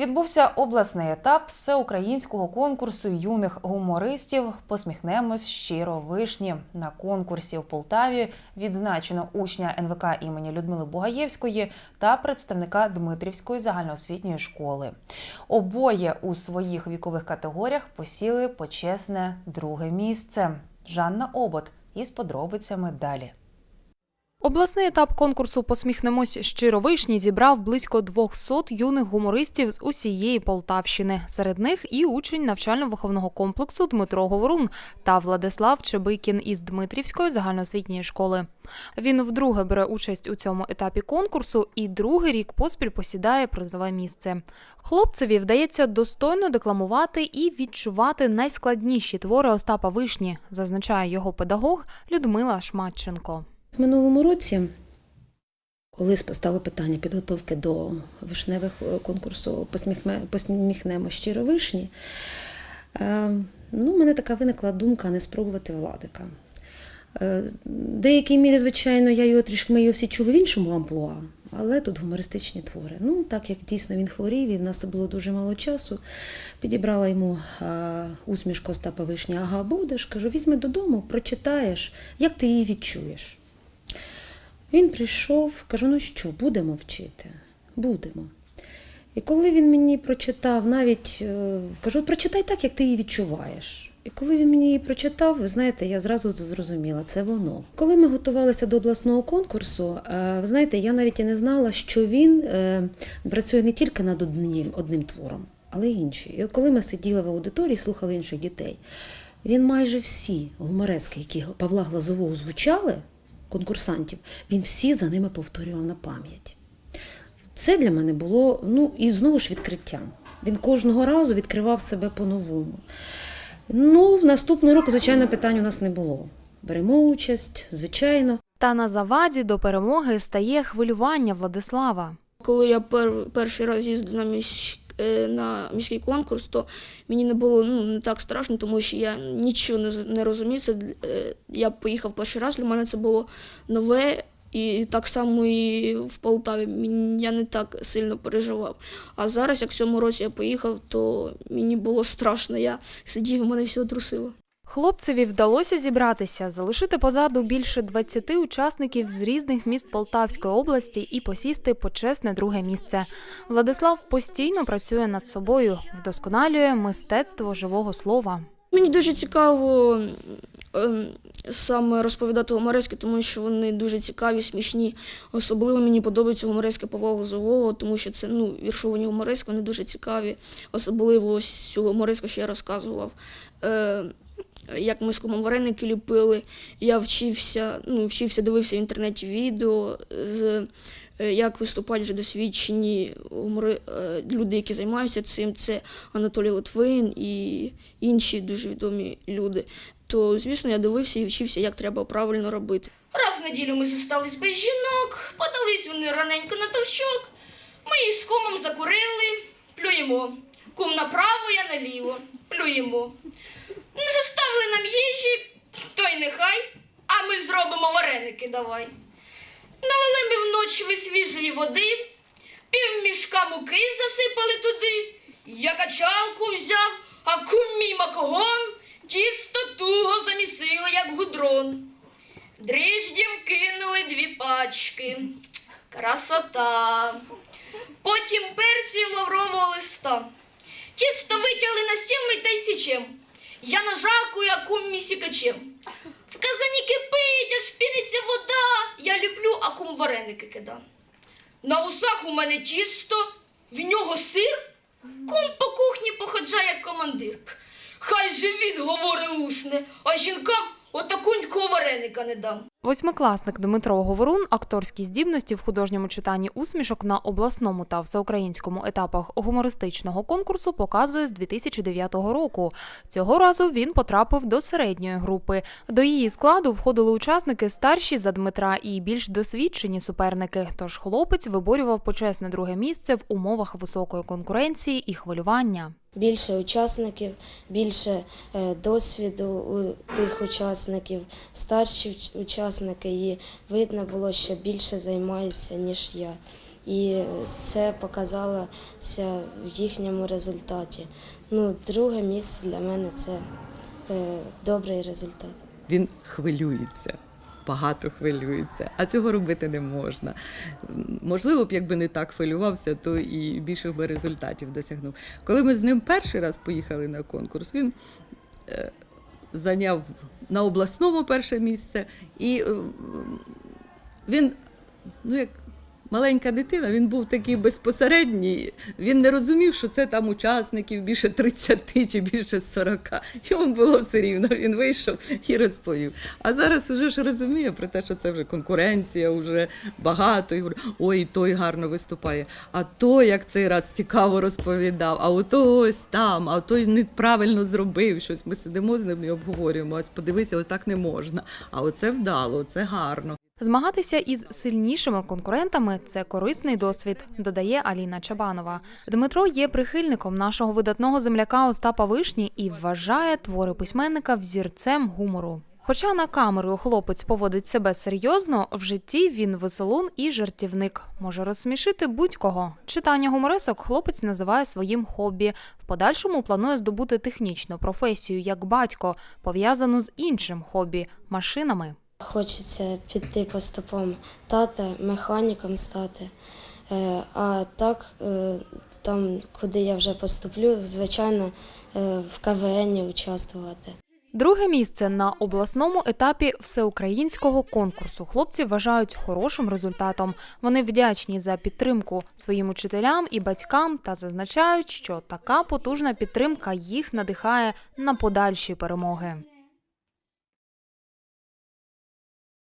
Відбувся обласний етап всеукраїнського конкурсу юних гумористів. Посміхнемось щиро вишні. На конкурсі в Полтаві відзначено учня НВК імені Людмили Бугаєвської та представника Дмитрівської загальноосвітньої школи. Обоє у своїх вікових категоріях посіли почесне друге місце. Жанна Обот із подробицями далі. Обласний етап конкурсу Посміхнемось щиро вишні зібрав близько 200 юних гумористів з усієї Полтавщини. Серед них і учень навчально-виховного комплексу Дмитро Говорун та Владислав Чебикін із Дмитрівської загальноосвітньої школи. Він вдруге бере участь у цьому етапі конкурсу і другий рік поспіль посідає призове місце. Хлопцеві вдається достойно декламувати і відчувати найскладніші твори Остапа Вишні, зазначає його педагог Людмила Шматченко. В минулому році, коли стало питання підготовки до вишневих е, конкурсу посміхнемо щиро вишні, е, ну, в мене така виникла думка не спробувати владика. Е, деякій мірі, звичайно, я його трішки ми його всі чули в іншому амплуа, але тут гумористичні твори. Ну, так як дійсно він хворів, і в нас було дуже мало часу, підібрала йому усмішку Остапа Вишні, ага, будеш, кажу, візьми додому, прочитаєш, як ти її відчуєш. Він прийшов, кажу, ну що, будемо вчити? Будемо. І коли він мені прочитав, навіть е, кажу, прочитай так, як ти її відчуваєш. І коли він мені її прочитав, ви знаєте, я зразу зрозуміла, це воно. Коли ми готувалися до обласного конкурсу, е, ви знаєте, я навіть і не знала, що він е, працює не тільки над одним, одним твором, але й інші. І от коли ми сиділи в аудиторії, слухали інших дітей, він майже всі гуморески, які Павла Глазового звучали, конкурсантів, він всі за ними повторював на пам'ять. Це для мене було ну і знову ж відкриттям. Він кожного разу відкривав себе по-новому. Ну, в наступного року, звичайно, питань у нас не було. Беремо участь, звичайно. Та на заваді до перемоги стає хвилювання Владислава. Коли я пер, перший раз їздив на, міськ, е, на міський конкурс, то мені не було ну, не так страшно, тому що я нічого не, не розумів. Це, е, я поїхав перший раз, для мене це було нове. І так само і в Полтаві я не так сильно переживав. А зараз, як в цьому році я поїхав, то мені було страшно. Я сидів, мене все трусило. Хлопцеві вдалося зібратися, залишити позаду більше 20 учасників з різних міст Полтавської області і посісти почесне друге місце. Владислав постійно працює над собою, вдосконалює мистецтво живого слова. Мені дуже цікаво ем, саме розповідати гуморески, тому що вони дуже цікаві, смішні. Особливо мені подобаються гуморески Павла Лозового, тому що це ну, віршовані гуморески, вони дуже цікаві. Особливо ось цю гумореску, що я розказував. Як ми з кумом вареники ліпили, я вчився, ну, вчився, дивився в інтернеті відео, з, е, як виступають вже досвідчені гумори, е, люди, які займаються цим. Це Анатолій Литвин і інші дуже відомі люди. То, звісно, я дивився і вчився, як треба правильно робити. Раз в неділю ми зостались без жінок, подались вони раненько на товщок. Ми із кумом закурили, плюємо. Кум направо, я наліво, плюємо. Не заставили нам їжі, то й нехай, а ми зробимо вареники давай. Налили ми вночі свіжої води, пів мішка муки засипали туди. Я качалку взяв, а кумі макогон, тісто туго замісили, як гудрон. Дріждів кинули дві пачки. Красота. Потім перців лаврового листа. Тісто витягли на стіл ми та й січем. Я нажарку а кум місікачем. В казані кипить, аж піниться вода. Я люблю, а кум вареники кида. На усах у мене тісто, в нього сир. Кум по кухні походжає, як командир. Хай же він говорить лусне, а жінкам отакунького вареника не дам. Восьмикласник Дмитро Говорун акторські здібності в художньому читанні усмішок на обласному та всеукраїнському етапах гумористичного конкурсу показує з 2009 року. Цього разу він потрапив до середньої групи. До її складу входили учасники старші за Дмитра і більш досвідчені суперники. Тож хлопець виборював почесне друге місце в умовах високої конкуренції і хвилювання. Більше учасників, більше е, досвіду у тих учасників, старші учасники, і видно було, що більше займаються, ніж я. і це показалося в їхньому результаті. Ну, друге місце для мене це е, добрий результат. Він хвилюється. Багато хвилюється, а цього робити не можна. Можливо б, якби не так хвилювався, то і більше би результатів досягнув. Коли ми з ним перший раз поїхали на конкурс, він е, зайняв на обласному перше місце, і е, він, ну як маленька дитина, він був такий безпосередній. Він не розумів, що це там учасників більше 30 чи більше 40. Йому було все рівно. Він вийшов і розповів. А зараз уже ж розуміє про те, що це вже конкуренція, вже багато. І ой, той гарно виступає. А той, як цей раз цікаво розповідав, а ото ось там, а той неправильно зробив щось. Ми сидимо з ним і обговорюємо. Ось подивися, отак не можна. А оце вдало, це гарно. Змагатися із сильнішими конкурентами це корисний досвід, додає Аліна Чабанова. Дмитро є прихильником нашого видатного земляка Остапа Вишні і вважає твори письменника взірцем гумору. Хоча на камеру хлопець поводить себе серйозно, в житті він веселун і жартівник. Може розсмішити будь-кого. Читання гуморисок хлопець називає своїм хобі. В подальшому планує здобути технічну професію як батько, пов'язану з іншим хобі машинами. Хочеться піти по стопам тата, механіком стати. Е, А так, е, там, куди я вже поступлю, звичайно, е, в КВН участвувати. Друге місце на обласному етапі всеукраїнського конкурсу хлопці вважають хорошим результатом. Вони вдячні за підтримку своїм учителям і батькам та зазначають, що така потужна підтримка їх надихає на подальші перемоги.